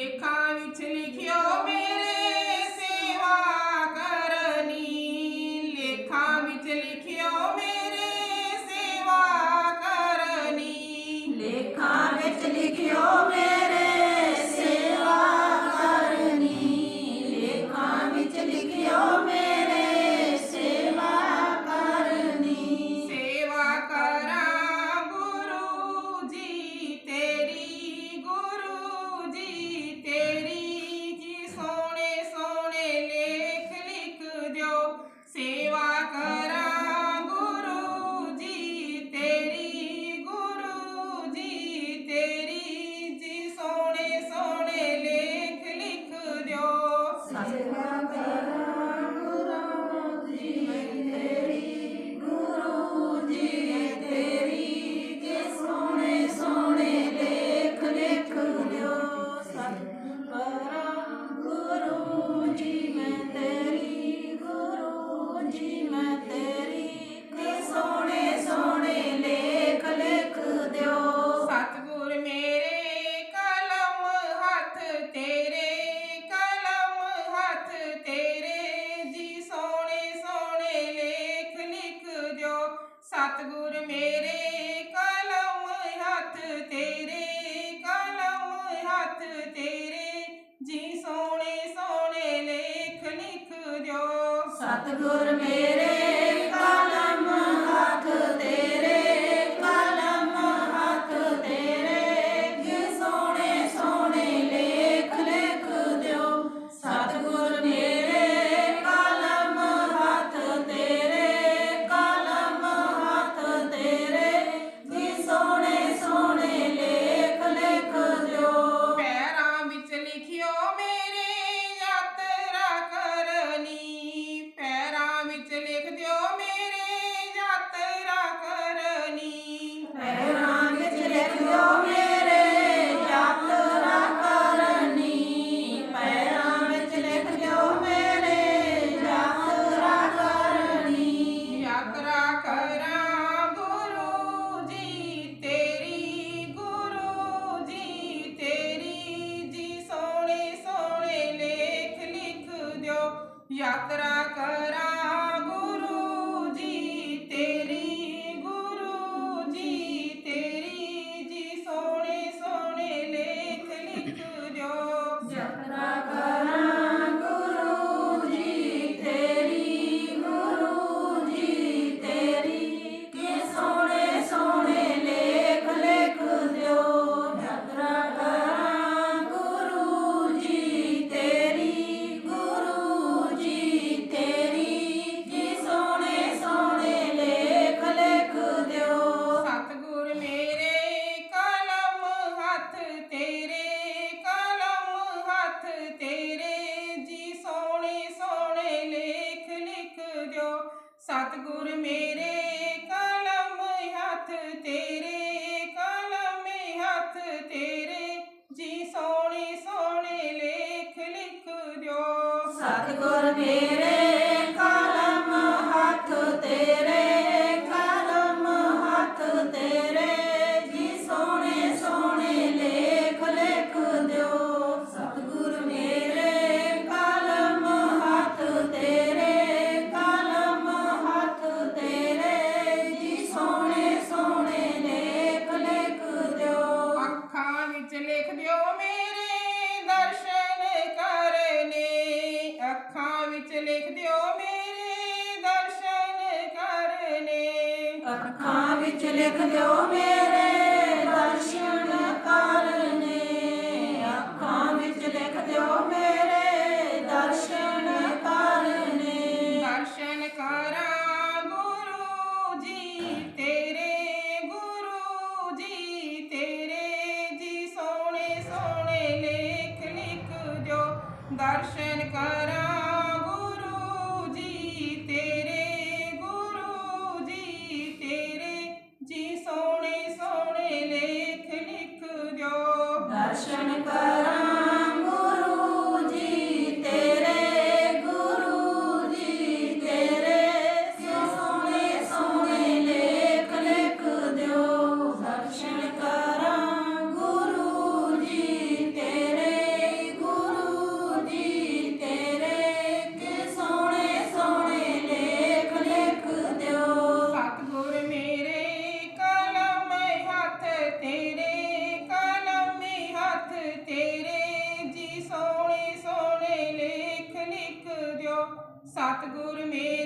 ਲੇਖਾਂ ਵਿੱਚ ਲਿਖਿਓ Yes. ਸਤਿਗੁਰ ਮੇਰੇ ਅੱਖਾਂ ਵਿੱਚ ਲਿਖ ਦਿਓ ਮੇਰੇ ਦਰਸ਼ਨ ਕਰਨੇ। ਅੱਖਾਂ ਵਿੱਚ ਲਿਖ ਦਿਓ ਮੇਰੇ ਦਰਸ਼ਨ ਕਰਨੇ। ਦਰਸ਼ਨ ਕਰਾਂ ਗੁਰੂ ਜੀ, ਤੇਰੇ ਗੁਰੂ ਜੀ, ਤੇਰੇ ਜੀ ਸੋਹਣੇ ਸੋਹਣੇ ਲੇਖ ਲਿਖ ਜੋ ਦਰਸ਼ਨ दर्शन कर ਸਤਿਗੁਰ ਮੇ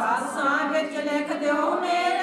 ਸਾਧ ਸੰਗ ਚ ਲਿਖ ਦਿਓ ਮੇਰੇ।